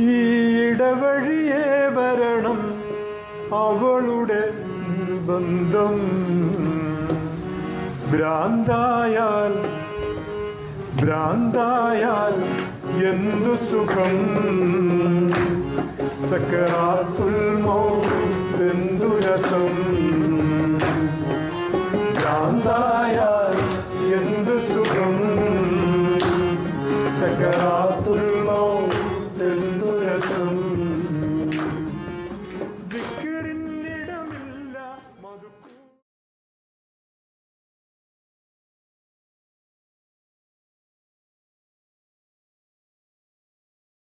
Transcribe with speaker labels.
Speaker 1: ഈ ഇടവഴിയെ വരണം അവളുടെ ബന്ധം. ഭ്രാന്തായാൽ ഭ്രാന്തായാൽ എന്തു സുഖം? സക്കറാത്തുൽ മൗത്തെന്തു രസം? ഭ്രാന്തായാൽ എന്തു സുഖം? സക്കറാ